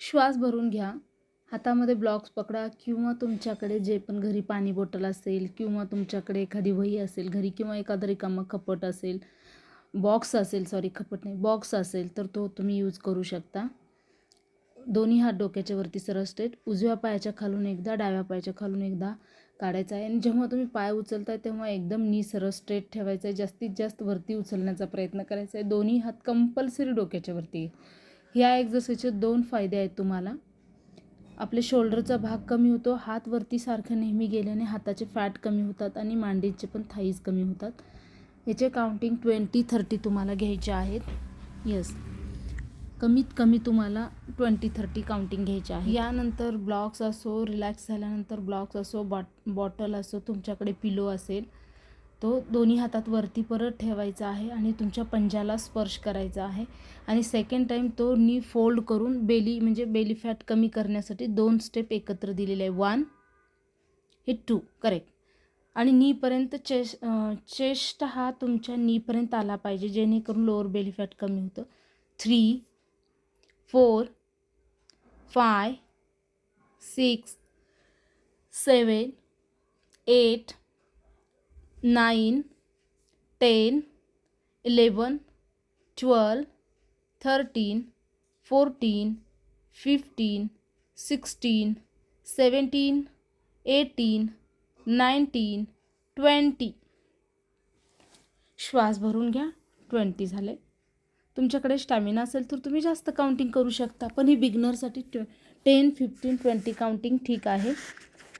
श्वास भरून घ्या. हातामध्ये ब्लॉक्स पकडा किंवा तुमच्याकडे जे पण घरी पाणी बॉटल असेल किंवा तुमच्याकडे एखादी वही असेल घरी किंवा एखादा रिकामा खपट असेल बॉक्स असेल सॉरी खपट नाही बॉक्स असेल तर तो तुम्ही यूज करू शकता. दोन्ही हात डोक्याच्या वरती सरळ स्ट्रेट उजव्या पायाच्या खालून एकदा डाव्या पायाच्या खालून एकदा काढायचा आहे. आणि जेव्हा तुम्ही पाय उचलताय तेव्हा एकदम नी सरळ स्ट्रेट ठेवायचं आहे. जास्तीत जास्त वरती उचलण्याचा प्रयत्न करायचा आहे. दोन्ही हात कंपल्सरी डोक्याच्या वरती ह्या एक्झरसाईजचे दोन फायदे आहेत तुम्हाला. आपले शोल्डरचा भाग कमी होतो हात वरती सारखं नेहमी गेल्याने हाताचे फॅट कमी होतात आणि मांडीचे पण थाईज कमी होतात. याचे काउंटिंग ट्वेंटी थर्टी तुम्हाला घ्यायचे आहेत. येस कमीत कमी तुम्हाला ट्वेंटी थर्टी काउंटिंग घ्यायचे आहे यानंतर ब्लॉक्स असो रिलॅक्स झाल्यानंतर ब्लॉक्स असो बॉट बॉटल असो तुमच्याकडे पिलो असेल तो दोन्ही हातात वरती परत ठेवायचा आहे आणि तुमच्या पंजाला स्पर्श करायचा आहे. आणि सेकंड टाईम तो नी फोल्ड करून बेली म्हणजे बेली फॅट कमी करण्यासाठी दोन स्टेप एकत्र दिलेले आहे. वन हे टू करेक्ट आणि नीपर्यंत चेस्ट चेस्ट हा तुमच्या नीपर्यंत आला पाहिजे जेणेकरून लोअर बेली फॅट कमी होतं. Three four five six seven eight nine ten eleven twelve thirteen fourteen fifteen sixteen seventeen eighteen nineteen twenty. श्वास भरून घ्या. ट्वेंटी झाले. तुमच्याकडे स्टॅमिना असेल तर तुम्ही जास्त काउंटिंग करू शकता पण ही बिगनरसाठी ट्वे टेन फिफ्टीन ट्वेंटी काउंटिंग ठीक आहे.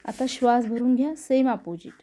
आता श्वास भरून घ्या. Same opposite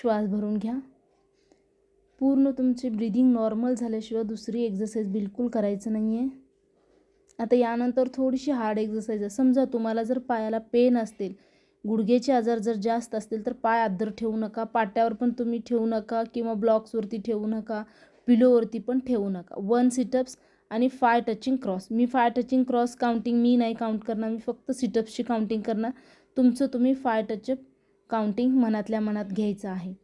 श्वास भरून घ्या. पूर्ण तुमचे ब्रिदिंग नॉर्मल झाल्याशिवाय दुसरी एक्झरसाईज बिलकुल करायचं नाही आहे आता यानंतर थोडीशी हार्ड एक्झरसाईज आहे. समजा तुम्हाला जर पायाला पेन असतील गुडघेचे आजार जर जास्त असतील तर पाय आदर ठेवू नका. पाट्यावर पण तुम्ही ठेवू नका किंवा ब्लॉक्सवरती ठेवू नका. पिलोवरती पण ठेवू नका. वन सिटअप्स आणि फाय टचिंग क्रॉस मी फाय टचिंग क्रॉस काउंटिंग मी नाही काउंट करणार. मी फक्त सिटअप्सची काउंटिंग करणार. तुमचं तुम्ही फाय टचअप काउंटिंग मनातल्या मनात घ्यायचं आहे.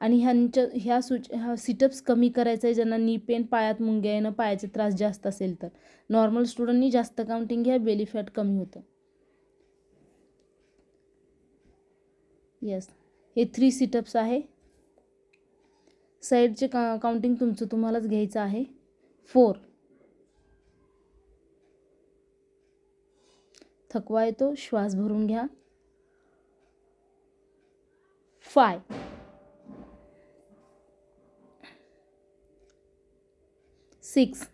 आणि ह्यांच्या ह्या सुच ह्या सिटअप्स कमी करायचं आहे ज्यांना नी पेन पायात मुंग्या येणं पायाचे त्रास जास्त असेल तर. नॉर्मल स्टुडंटनी जास्त काउंटिंग घ्या बेली फॅट कमी होतं. येस हे थ्री सिटअप्स आहे. साईडचे का काउंटिंग तुमचं तुम्हालाच घ्यायचं आहे. फोर थकवा येतो श्वास भरून घ्या. फाय सिक्स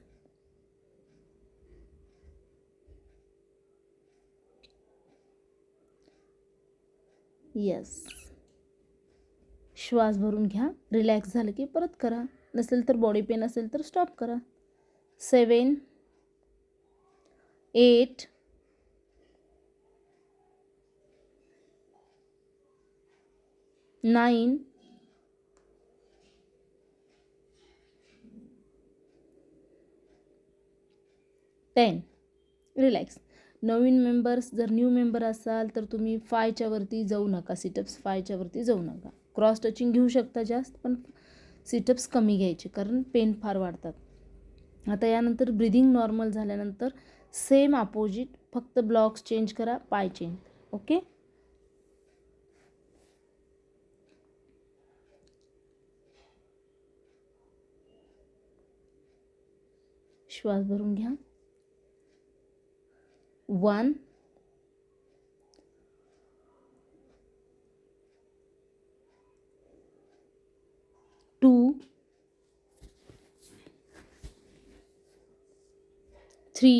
यस श्वास भरून घ्या. रिलॅक्स झालं की परत करा. नसेल तर बॉडी पेन असेल तर स्टॉप करा. Seven eight nine. Ten. Relax. नवीन मेंबर्स जर न्यू मेंबर असाल तर तुम्ही फायच्या वरती जाऊ नका. सिटअप्स फायच्या वरती जाऊ नका. क्रॉस टचिंग घेऊ शकता जास्त पण सिटअप्स कमी घ्यायचे कारण पेन फार वाढतात. आता यानंतर ब्रिदिंग नॉर्मल झाल्यानंतर सेम अपोजिट फक्त ब्लॉक्स चेंज करा पाय चेंज ओके श्वास भरून घ्या one two three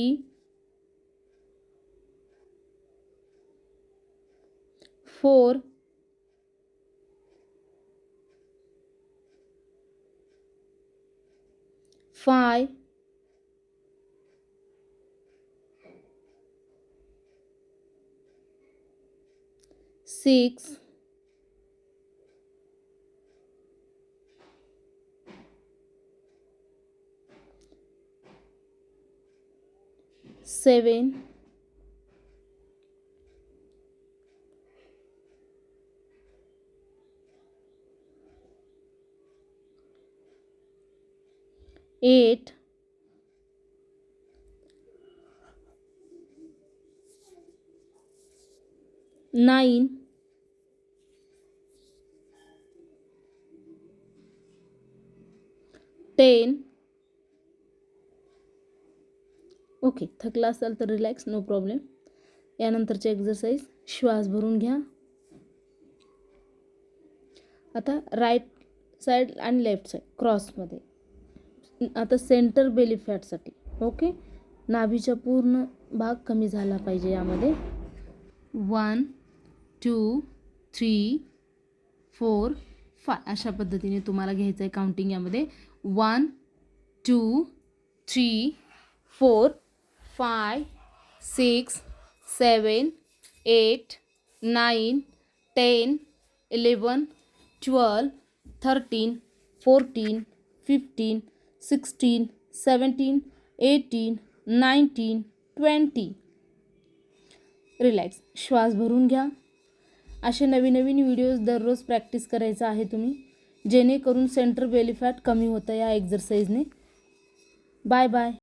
four five six, seven, eight. Nine. Ten. Okay थकला असाल तर रिलॅक्स नो प्रॉब्लेम यानंतरचे एक्झरसाईज श्वास भरून घ्या. आता राईट साईड आणि लेफ्ट साईड क्रॉसमध्ये आता सेंटर बेली फॅटसाठी ओके नाभीचा पूर्ण भाग कमी झाला पाहिजे यामध्ये. One two three four five अशा पद्धतीने तुम्हाला घ्यायचं आहे काउंटिंग यामध्ये. One two three four five six seven eight nine ten eleven twelve thirteen fourteen fifteen sixteen seventeen eighteen nineteen twenty relax श्वास भरून घ्या. असे नवीन नवीन व्हिडिओज दररोज प्रॅक्टिस करायचं आहे तुम्ही. जेणेकरून सेंटर बेली फॅट कमी होतं या एक्झरसाईजने बाय बाय